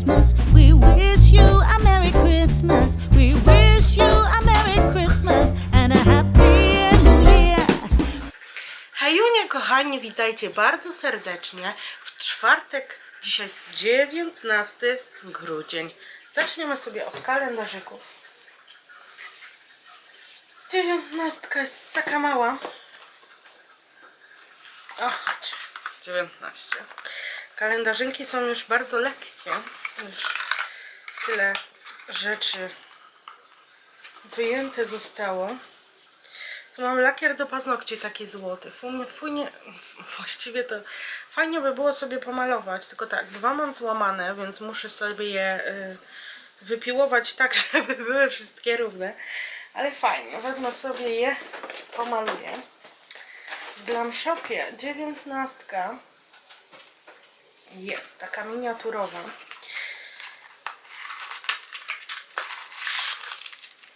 Christmas. We wish you a Merry Christmas. We wish you a Merry Christmas and a Happy New Year. Hejunie kochani, witajcie bardzo serdecznie w czwartek, dzisiaj jest 19 grudzień. Zaczniemy sobie od kalendarzyków. Dziewiętnastka jest taka mała. O, chodź. 19. Kalendarzynki są już bardzo lekkie. Już tyle rzeczy wyjęte zostało. Tu mam lakier do paznokci taki złoty. Fajnie, fajnie, właściwie to fajnie by było sobie pomalować, tylko tak, dwa mam złamane, więc muszę sobie je y, wypiłować tak, żeby były wszystkie równe. Ale fajnie, wezmę sobie je, pomaluję. W Glam Shopie dziewiętnastka jest taka miniaturowa.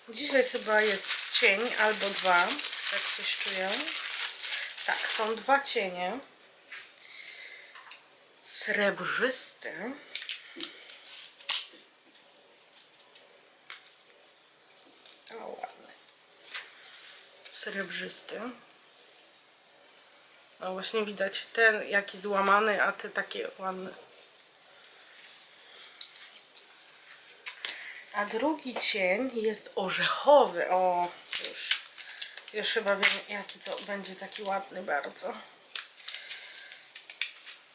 Dzisiaj chyba jest cień albo dwa, tak coś czuję. Tak, są dwa cienie. Srebrzysty. O, ładny. Srebrzysty. No właśnie widać ten jaki złamany, a te takie ładne. A drugi cień jest orzechowy. O, już, już chyba wiem, jaki to będzie taki ładny bardzo.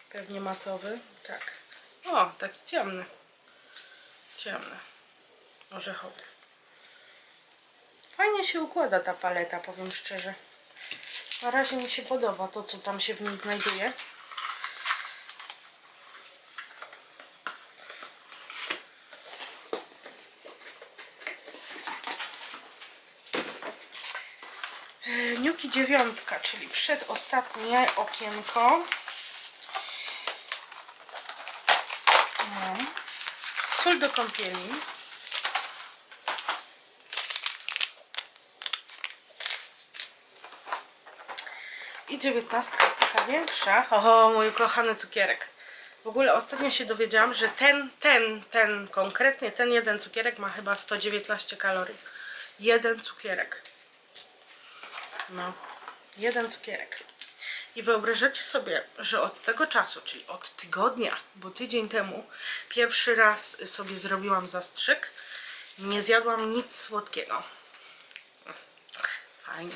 Pewnie matowy. Tak. O, taki ciemny. Ciemny. Orzechowy. Fajnie się układa ta paleta, powiem szczerze. Na razie mi się podoba to, co tam się w niej znajduje. Dziewiątka, czyli przedostatnie okienko. No. Sól do kąpieli. I dziewiętnastka jest taka większa. O, mój kochany cukierek. W ogóle ostatnio się dowiedziałam, że ten, ten, ten, konkretnie ten jeden cukierek ma chyba 119 kalorii. Jeden cukierek. No, jeden cukierek. I wyobrażacie sobie, że od tego czasu, czyli od tygodnia, bo tydzień temu pierwszy raz sobie zrobiłam zastrzyk, nie zjadłam nic słodkiego. Fajnie.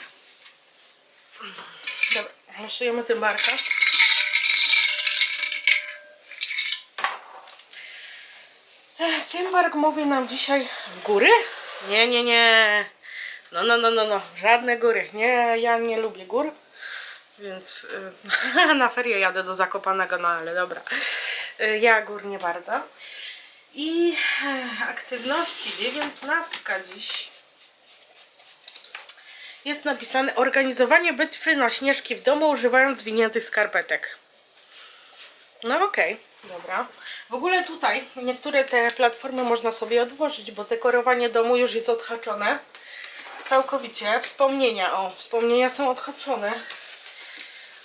Dobra, losujemy tym barka. Ech, Tymbark mówi nam dzisiaj w góry? Nie, nie, nie. No, no, no, no, no. Żadne góry. Nie, ja nie lubię gór. Więc y, na ferie jadę do Zakopanego, no ale dobra. Y, ja gór nie bardzo. I e, aktywności dziewiętnastka dziś jest napisane organizowanie bitwy na śnieżki w domu używając zwiniętych skarpetek. No okej, dobra. W ogóle tutaj niektóre te platformy można sobie odłożyć, bo dekorowanie domu już jest odhaczone. Całkowicie. Wspomnienia, o, wspomnienia są odhaczone.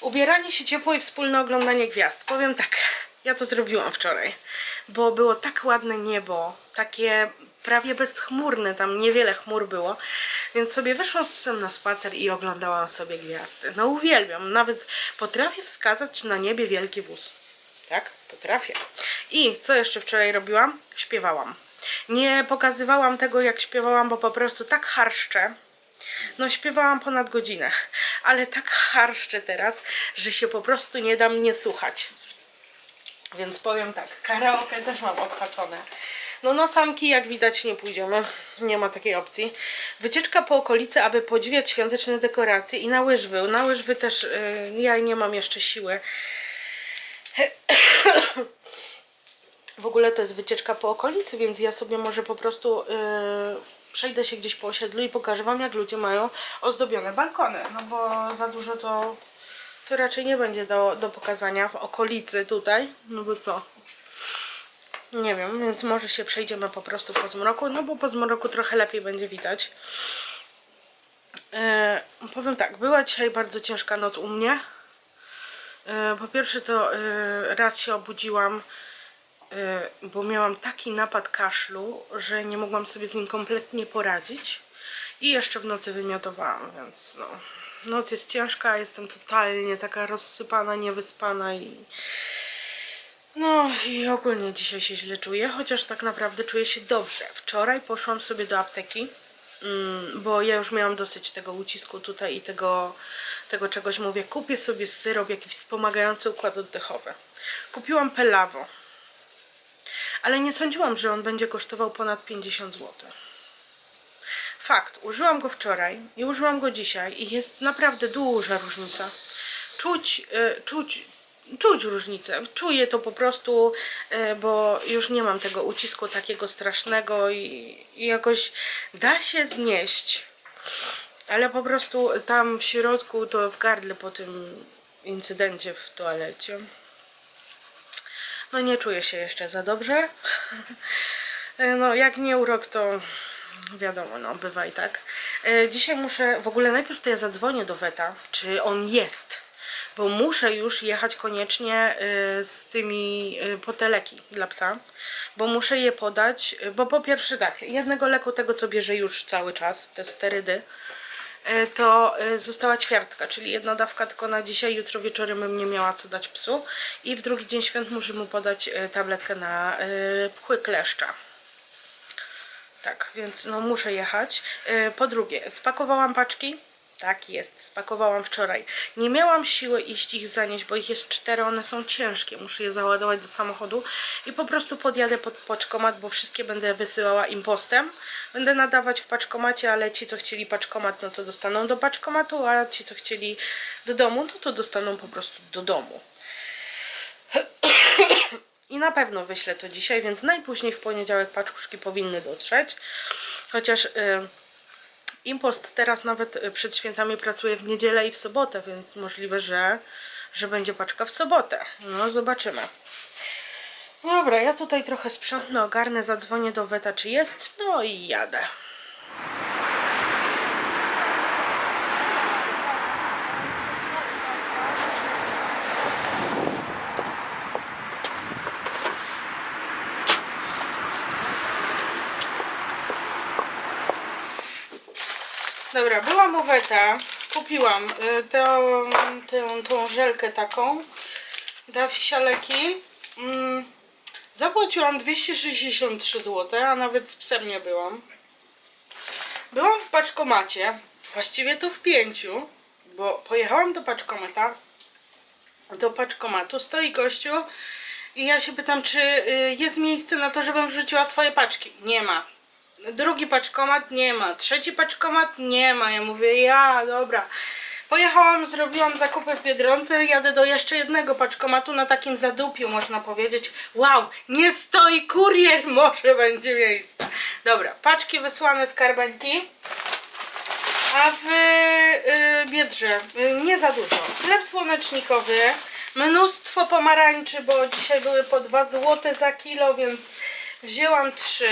Ubieranie się ciepło i wspólne oglądanie gwiazd. Powiem tak, ja to zrobiłam wczoraj, bo było tak ładne niebo, takie prawie bezchmurne, tam niewiele chmur było, więc sobie wyszłam z psem na spacer i oglądałam sobie gwiazdy. No uwielbiam, nawet potrafię wskazać na niebie wielki wóz. Tak, potrafię. I co jeszcze wczoraj robiłam? Śpiewałam. Nie pokazywałam tego jak śpiewałam, bo po prostu tak harszczę, no śpiewałam ponad godzinę, ale tak harszczę teraz, że się po prostu nie da mnie słuchać. Więc powiem tak, karaoke też mam odhaczone. No na sanki jak widać nie pójdziemy, nie ma takiej opcji. Wycieczka po okolicy, aby podziwiać świąteczne dekoracje i na łyżwy. Na łyżwy też y, ja nie mam jeszcze siły. W ogóle to jest wycieczka po okolicy, więc ja sobie może po prostu yy, przejdę się gdzieś po osiedlu i pokażę wam jak ludzie mają ozdobione balkony. No bo za dużo to, to raczej nie będzie do, do pokazania w okolicy tutaj. No bo co? Nie wiem, więc może się przejdziemy po prostu po zmroku, no bo po zmroku trochę lepiej będzie widać. E, powiem tak, była dzisiaj bardzo ciężka noc u mnie. E, po pierwsze to e, raz się obudziłam bo miałam taki napad kaszlu, że nie mogłam sobie z nim kompletnie poradzić. I jeszcze w nocy wymiotowałam, więc no. Noc jest ciężka, jestem totalnie taka rozsypana, niewyspana i. No i ogólnie dzisiaj się źle czuję, chociaż tak naprawdę czuję się dobrze. Wczoraj poszłam sobie do apteki, mm, bo ja już miałam dosyć tego ucisku tutaj i tego, tego czegoś. Mówię, kupię sobie syrop jakiś wspomagający układ oddechowy. Kupiłam Pelawo, ale nie sądziłam, że on będzie kosztował ponad 50 zł. Fakt, użyłam go wczoraj i użyłam go dzisiaj i jest naprawdę duża różnica. Czuć, y, czuć, czuć różnicę. Czuję to po prostu, y, bo już nie mam tego ucisku takiego strasznego i, i jakoś da się znieść. Ale po prostu tam w środku, to w gardle po tym incydencie w toalecie. No nie czuję się jeszcze za dobrze. No jak nie urok, to wiadomo, no bywa i tak. E, Dzisiaj muszę, w ogóle najpierw to ja zadzwonię do Weta, czy on jest. Bo muszę już jechać koniecznie e, z tymi e, po te leki dla psa, bo muszę je podać, e, bo po pierwsze tak, jednego leku tego co bierze już cały czas, te sterydy, e, to e, została ćwiartka, czyli jedna dawka tylko na dzisiaj, jutro wieczorem bym nie miała co dać psu i w drugi dzień świąt muszę mu podać e, tabletkę na e, pchły kleszcza. Tak, więc no muszę jechać. E, Po drugie, spakowałam paczki. Tak jest, spakowałam wczoraj. Nie miałam siły iść ich zanieść, bo ich jest cztery, one są ciężkie. Muszę je załadować do samochodu i po prostu podjadę pod paczkomat, bo wszystkie będę wysyłała im postem. Będę nadawać w paczkomacie, ale ci, co chcieli paczkomat, no to dostaną do paczkomatu, a ci, co chcieli do domu, no to dostaną po prostu do domu. I na pewno wyślę to dzisiaj, więc najpóźniej w poniedziałek paczkuszki powinny dotrzeć. Chociaż y, Impost teraz nawet y, przed świętami pracuje w niedzielę i w sobotę, więc możliwe, że, że będzie paczka w sobotę. No, zobaczymy. Dobra, ja tutaj trochę sprzątnę, ogarnę, zadzwonię do Weta, czy jest, no i jadę. Dobra, byłam u Weta, kupiłam y, tą, tą, tą żelkę taką dla fisialeki. Mm, zapłaciłam 263 zł, a nawet z psem nie byłam. Byłam w paczkomacie, właściwie to w pięciu, bo pojechałam do paczkomata, do paczkomatu, stoi gościu i ja się pytam, czy y, jest miejsce na to, żebym wrzuciła swoje paczki. Nie ma. Drugi paczkomat nie ma, trzeci paczkomat nie ma. Ja mówię, ja, dobra. Pojechałam, zrobiłam zakupy w Biedronce, jadę do jeszcze jednego paczkomatu na takim zadupiu, można powiedzieć. Wow, nie stoi kurier, może będzie miejsce. Dobra, paczki wysłane z karbańki. A w y, Biedrze y, nie za dużo. Chleb słonecznikowy, mnóstwo pomarańczy, bo dzisiaj były po 2 zł za kilo, więc wzięłam 3.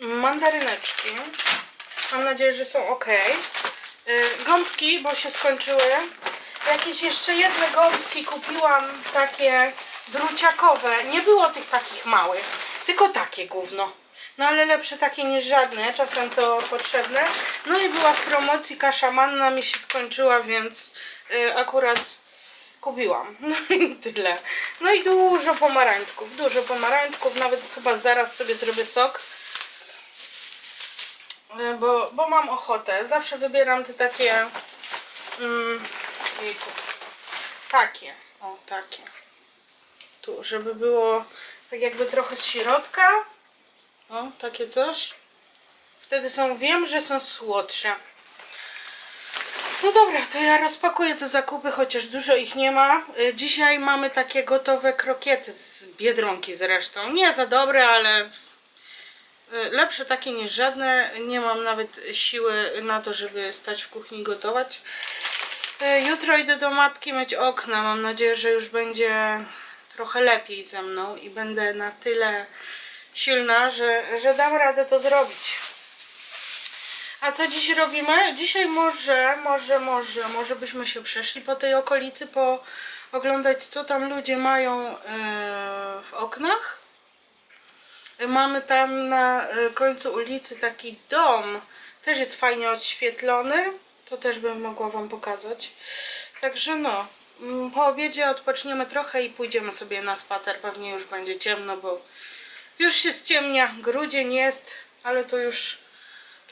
mandaryneczki. Mam nadzieję, że są ok. Yy, gąbki, bo się skończyły. Jakieś jeszcze jedne gąbki kupiłam, takie druciakowe. Nie było tych takich małych, tylko takie gówno. No ale lepsze takie niż żadne, czasem to potrzebne. No i była w promocji kasza manna, mi się skończyła, więc yy, akurat kupiłam. No i tyle. No i dużo pomarańczków, dużo pomarańczków, nawet chyba zaraz sobie zrobię sok. E, Bo, bo mam ochotę. Zawsze wybieram te takie. Mm, takie. O, takie. Tu, żeby było tak jakby trochę z środka. O, takie coś. Wtedy są, wiem, że są słodsze. No dobra, to ja rozpakuję te zakupy, chociaż dużo ich nie ma. Y, Dzisiaj mamy takie gotowe krokiety z Biedronki zresztą. Nie za dobre, ale y, lepsze takie niż żadne. Nie mam nawet siły na to, żeby stać w kuchni i gotować. Y, Jutro idę do matki myć okna. Mam nadzieję, że już będzie trochę lepiej ze mną i będę na tyle silna, że, że dam radę to zrobić. A co dziś robimy? Dzisiaj może, może, może, może byśmy się przeszli po tej okolicy, po, oglądać, co tam ludzie mają e, w oknach. Mamy tam na e, końcu ulicy taki dom, też jest fajnie odświetlony. To też bym mogła Wam pokazać. Także no, mm, po obiedzie odpoczniemy trochę i pójdziemy sobie na spacer. Pewnie już będzie ciemno, bo już się ściemnia. Grudzień jest, ale to już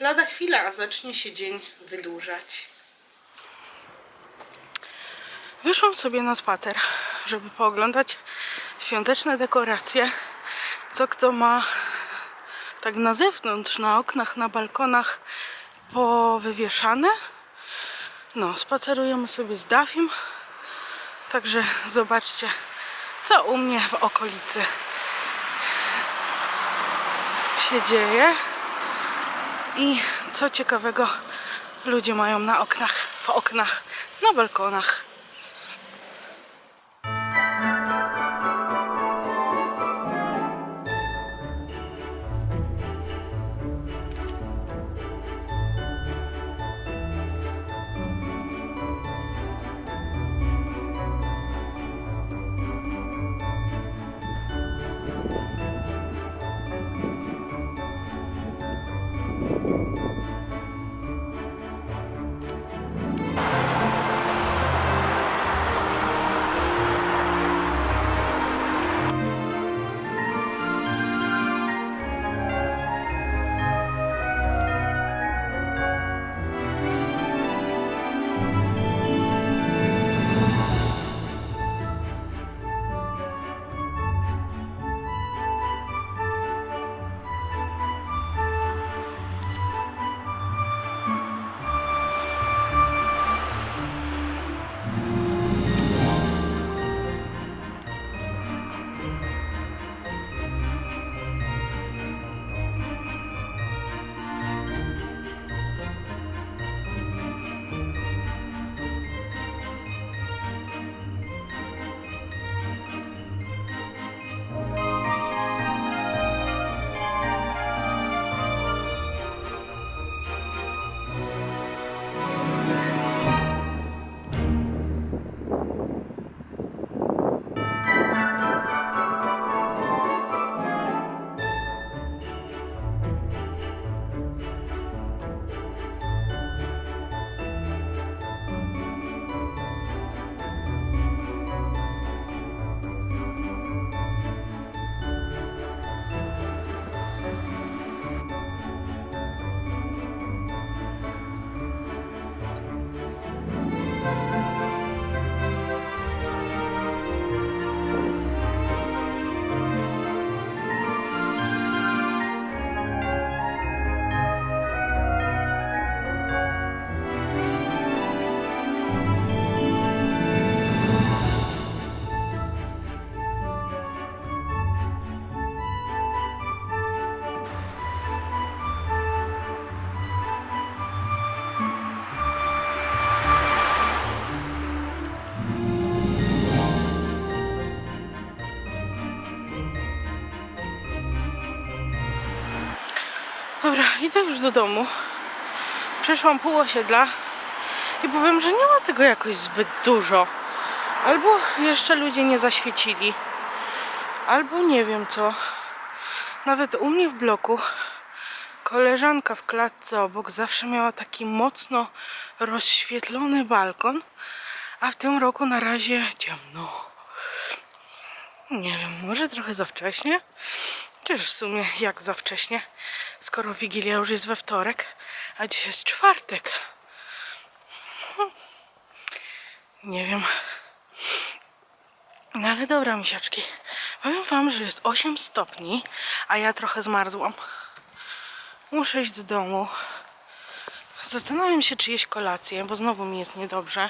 lada chwila, zacznie się dzień wydłużać. Wyszłam sobie na spacer, żeby pooglądać świąteczne dekoracje. Co kto ma tak na zewnątrz, na oknach, na balkonach powywieszane. No, spacerujemy sobie z Dafim. Także zobaczcie, co u mnie w okolicy się dzieje i co ciekawego ludzie mają na oknach, w oknach, na balkonach. Dobra, idę już do domu. Przeszłam pół osiedla i powiem, że nie ma tego jakoś zbyt dużo. Albo jeszcze ludzie nie zaświecili, albo nie wiem co. Nawet u mnie w bloku koleżanka w klatce obok zawsze miała taki mocno rozświetlony balkon, a w tym roku na razie ciemno. Nie wiem, może trochę za wcześnie? Też w sumie jak za wcześnie, skoro Wigilia już jest we wtorek, a dzisiaj jest czwartek. Hm. Nie wiem. No ale dobra, misiaczki. Powiem wam, że jest 8 stopni, a ja trochę zmarzłam. Muszę iść do domu. Zastanawiam się, czy jeść kolację, bo znowu mi jest niedobrze.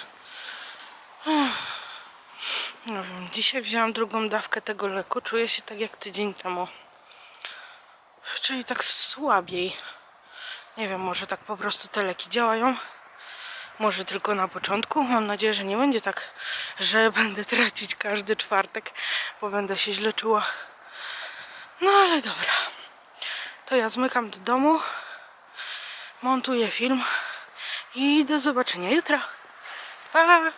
Nie wiem, dzisiaj wzięłam drugą dawkę tego leku. Czuję się tak jak tydzień temu. Czyli tak słabiej. Nie wiem, może tak po prostu te leki działają. Może tylko na początku. Mam nadzieję, że nie będzie tak, że będę tracić każdy czwartek, bo będę się źle czuła. No ale dobra. To ja zmykam do domu, montuję film i do zobaczenia jutro. Pa!